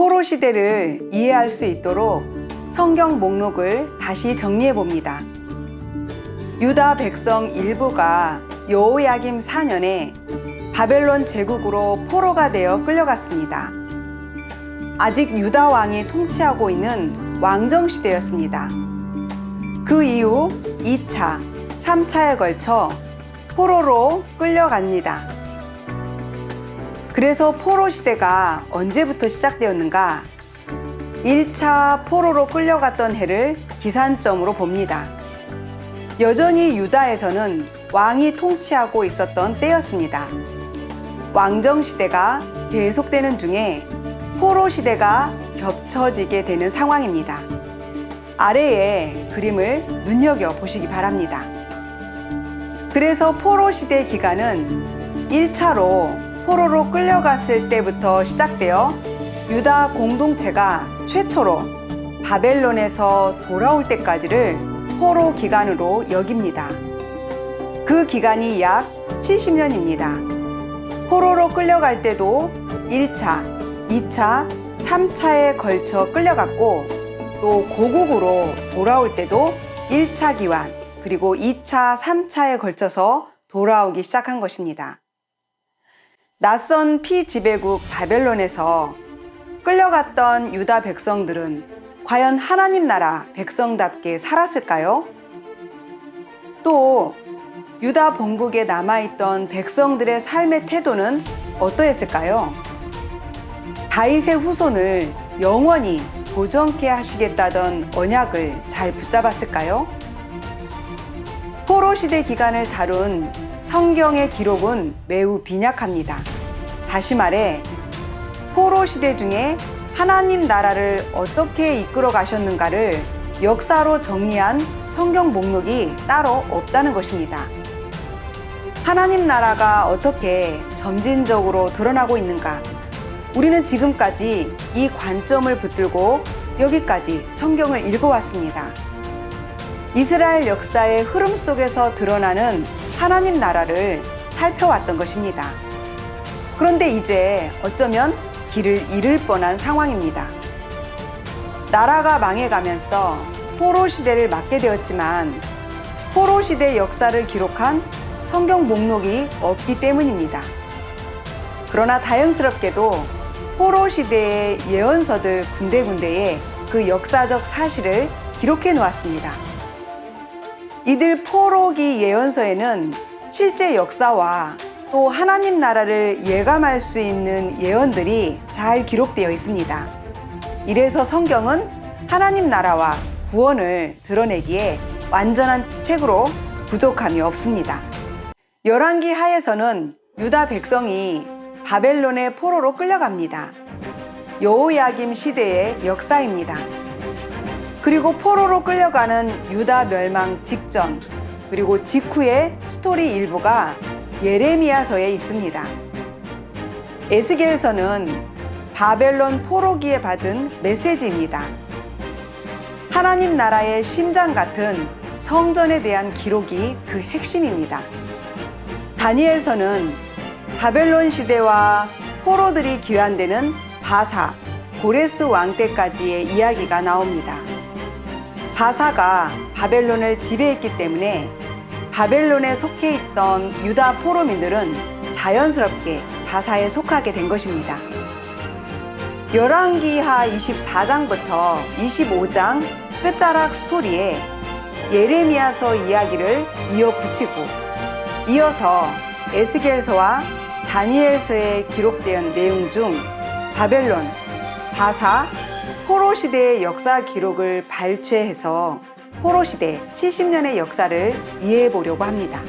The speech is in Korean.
포로 시대를 이해할 수 있도록 성경 목록을 다시 정리해 봅니다. 유다 백성 일부가 여호야김 4년에 바벨론 제국으로 포로가 되어 끌려갔습니다. 아직 유다 왕이 통치하고 있는 왕정 시대였습니다. 그 이후 2차, 3차에 걸쳐 포로로 끌려갑니다. 그래서 포로 시대가 언제부터 시작되었는가? 1차 포로로 끌려갔던 해를 기산점으로 봅니다. 여전히 유다에서는 왕이 통치하고 있었던 때였습니다. 왕정 시대가 계속되는 중에 포로 시대가 겹쳐지게 되는 상황입니다. 아래에 그림을 눈여겨 보시기 바랍니다. 그래서 포로 시대 기간은 1차로 포로로 끌려갔을 때부터 시작되어 유다 공동체가 최초로 바벨론에서 돌아올 때까지를 포로 기간으로 여깁니다. 그 기간이 약 70년입니다. 포로로 끌려갈 때도 1차, 2차, 3차에 걸쳐 끌려갔고 또 고국으로 돌아올 때도 1차 기간 그리고 2차, 3차에 걸쳐서 돌아오기 시작한 것입니다. 낯선 피지배국 바벨론에서 끌려갔던 유다 백성들은 과연 하나님 나라 백성답게 살았을까요? 또 유다 본국에 남아있던 백성들의 삶의 태도는 어떠했을까요? 다윗의 후손을 영원히 보정케 하시겠다던 언약을 잘 붙잡았을까요? 포로 시대 기간을 다룬 성경의 기록은 매우 빈약합니다. 다시 말해 포로 시대 중에 하나님 나라를 어떻게 이끌어 가셨는가를 역사로 정리한 성경 목록이 따로 없다는 것입니다. 하나님 나라가 어떻게 점진적으로 드러나고 있는가? 우리는 지금까지 이 관점을 붙들고 여기까지 성경을 읽어왔습니다. 이스라엘 역사의 흐름 속에서 드러나는 하나님 나라를 살펴왔던 것입니다. 그런데 이제 어쩌면 길을 잃을 뻔한 상황입니다. 나라가 망해가면서 포로 시대를 맞게 되었지만 포로 시대 역사를 기록한 성경 목록이 없기 때문입니다. 그러나 다행스럽게도 포로 시대의 예언서들 군데군데에 그 역사적 사실을 기록해 놓았습니다. 이들 포로기 예언서에는 실제 역사와 또 하나님 나라를 예감할 수 있는 예언들이 잘 기록되어 있습니다. 이래서 성경은 하나님 나라와 구원을 드러내기에 완전한 책으로 부족함이 없습니다. 열왕기 하에서는 유다 백성이 바벨론의 포로로 끌려갑니다. 여호야김 시대의 역사입니다. 그리고 포로로 끌려가는 유다 멸망 직전 그리고 직후의 스토리 일부가 예레미야서에 있습니다. 에스겔서는 바벨론 포로기에 받은 메시지입니다. 하나님 나라의 심장 같은 성전에 대한 기록이 그 핵심입니다. 다니엘서는 바벨론 시대와 포로들이 귀환되는 바사, 고레스 왕 때까지의 이야기가 나옵니다. 바사가 바벨론을 지배했기 때문에 바벨론에 속해 있던 유다 포로민들은 자연스럽게 바사에 속하게 된 것입니다. 열왕기하 24장부터 25장 끝자락 스토리에 예레미야서 이야기를 이어붙이고 이어서 에스겔서와 다니엘서에 기록된 내용 중 바벨론, 바사, 포로 시대의 역사 기록을 발췌해서 포로 시대 70년의 역사를 이해해 보려고 합니다.